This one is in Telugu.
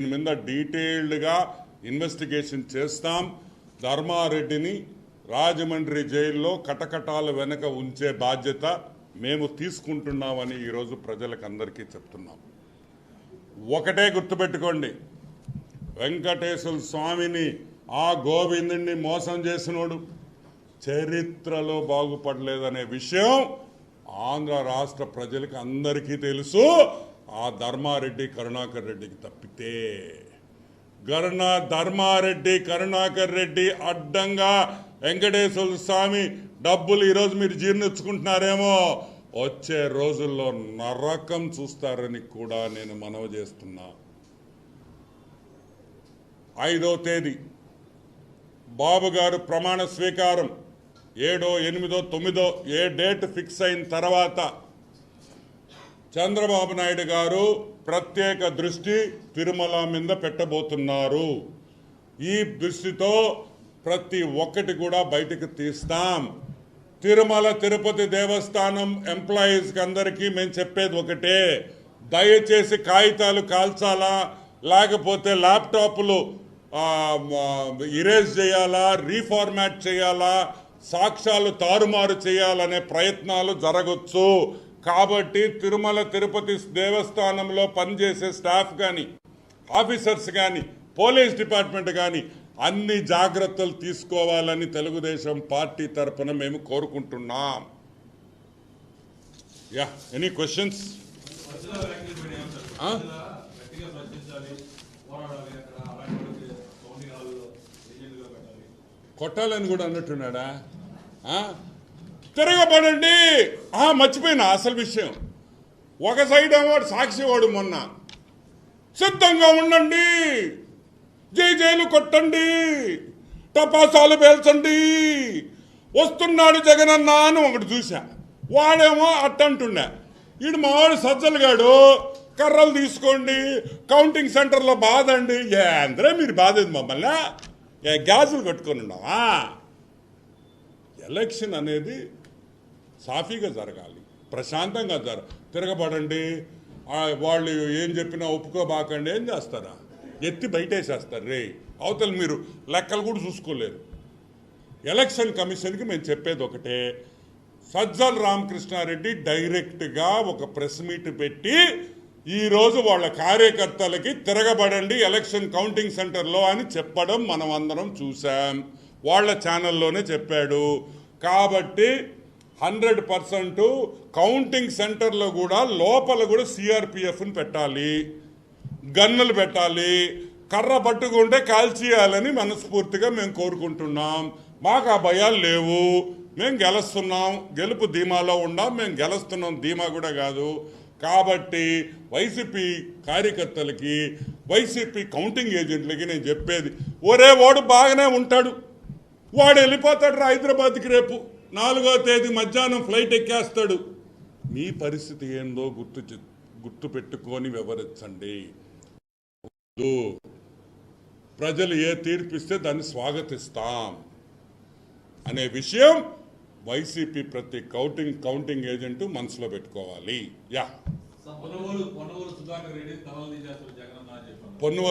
దీని మీద డీటెయిల్డ్గా ఇన్వెస్టిగేషన్ చేస్తాం. ధర్మారెడ్డిని రాజమండ్రి జైల్లో కటకటాల వెనక ఉంచే బాధ్యత మేము తీసుకుంటున్నామని ఈరోజు ప్రజలకు అందరికీ చెప్తున్నాం. ఒకటే గుర్తుపెట్టుకోండి. వెంకటేశ్వర స్వామిని ఆ గోవిందుని మోసం చేసినోడు చరిత్రలో బాగుపడలేదనే విషయం ఆంధ్ర రాష్ట్ర ప్రజలకు అందరికీ తెలుసు. ఆ ధర్మారెడ్డి కరుణాకర్ రెడ్డికి తప్పితే గరుణ ధర్మారెడ్డి కరుణాకర్ రెడ్డి అడ్డంగా వెంకటేశ్వర స్వామి డబ్బులు ఈరోజు మీరు జీర్ణించుకుంటున్నారేమో. వచ్చే రోజుల్లో నరకం చూస్తారని కూడా నేను మనవి చేస్తున్నా. ఐదో తేదీ బాబు గారు ప్రమాణ స్వీకారం. ఏడో ఎనిమిదో తొమ్మిదో ఏ డేట్ ఫిక్స్ అయిన తర్వాత చంద్రబాబు నాయుడు గారు ప్రత్యేక దృష్టి తిరుమల మీద పెట్టబోతున్నారు. ఈ దృష్టితో ప్రతి ఒక్కటి కూడా బయటకు తీస్తాం. తిరుమల తిరుపతి దేవస్థానం ఎంప్లాయీస్కి అందరికీ మేము చెప్పేది ఒకటే. దయచేసి కాగితాలు కాల్చాలా? లేకపోతే ల్యాప్టాప్లు ఇరేజ్ చేయాలా? రీఫార్మాట్ చేయాలా? సాక్ష్యాలు తారుమారు చేయాలనే ప్రయత్నాలు జరగచ్చు. కాబట్టి తిరుమల తిరుపతి దేవస్థానంలో పనిచేసే స్టాఫ్ కానీ ఆఫీసర్స్ కానీ పోలీస్ డిపార్ట్మెంట్ కానీ అన్ని జాగ్రత్తలు తీసుకోవాలని తెలుగుదేశం పార్టీ తరఫున మేము కోరుకుంటున్నాం. Yeah any questions? కొట్టాలని కూడా అన్నట్టున్నాడా? తిరగబడండి! మర్చిపోయినా అసలు విషయం. ఒక సైడ్ ఏమో సాక్షి వాడు మొన్న. సిద్ధంగా ఉండండి. జై జైలు కొట్టండి. టపాసాలు పేల్చండి. వస్తున్నాడు జగనన్న అని ఒకటి చూశా. వాడేమో అట్టంటుండే ఈడు మావాడు సజ్జలుగాడు. కర్రలు తీసుకోండి. కౌంటింగ్ సెంటర్లో బాధండి ఏ అందరే మీరు బాధేది మమ్మల్ని? ఏ గ్యాసులు కట్టుకొని ఉన్నావా? ఎలక్షన్ అనేది సాఫీగా జరగాలి ప్రశాంతంగా జర తిరగబడండి. వాళ్ళు ఏం చెప్పినా ఒప్పుకోబాకండి ఏం చేస్తారా? ఎత్తి బయటేసేస్తారు. రే అవతల మీరు లెక్కలు కూడా చూసుకోలేరు. ఎలక్షన్ కమిషన్కి మేము చెప్పేది ఒకటే సజ్జల రామకృష్ణారెడ్డి డైరెక్ట్గా ఒక ప్రెస్ మీట్ పెట్టి ఈరోజు వాళ్ళ కార్యకర్తలకి తిరగబడండి ఎలక్షన్ కౌంటింగ్ సెంటర్లో అని చెప్పడం మనం అందరం చూసాం వాళ్ళ ఛానల్లోనే చెప్పాడు. కాబట్టి హండ్రెడ్ పర్సెంట్ కౌంటింగ్ సెంటర్లో కూడా లోపల కూడా సిఆర్పిఎఫ్ని పెట్టాలి. గన్నులు పెట్టాలి. కర్ర పట్టుకుంటే కాల్చేయాలని మనస్ఫూర్తిగా మేము కోరుకుంటున్నాం. మాకు ఆ భయాలు లేవు. మేము గెలుస్తున్నాం. గెలుపు ధీమాలో ఉన్నాం. మేము గెలుస్తున్నాం. ధీమా కూడా కాదు. కాబట్టి వైసీపీ కార్యకర్తలకి వైసీపీ కౌంటింగ్ ఏజెంట్లకి నేను చెప్పేది ఒరే వాడు బాగానే ఉంటాడు. వాడు వెళ్ళిపోతాడు రా హైదరాబాద్కి రేపు. నాలుగో తేదీ మధ్యాహ్నం ఫ్లైట్ ఎక్కేస్తాడు. మీ పరిస్థితి ఏందో గుర్తు గుర్తు పెట్టుకొని వివరించండి. ప్రజలు ఏ తీర్పిస్తే దాన్ని స్వాగతిస్తాం. అనే విషయం వైసీపీ ప్రతి కౌంటింగ్ కౌంటింగ్ ఏజెంట్ మనసులో పెట్టుకోవాలి. యా. పొన్నువల్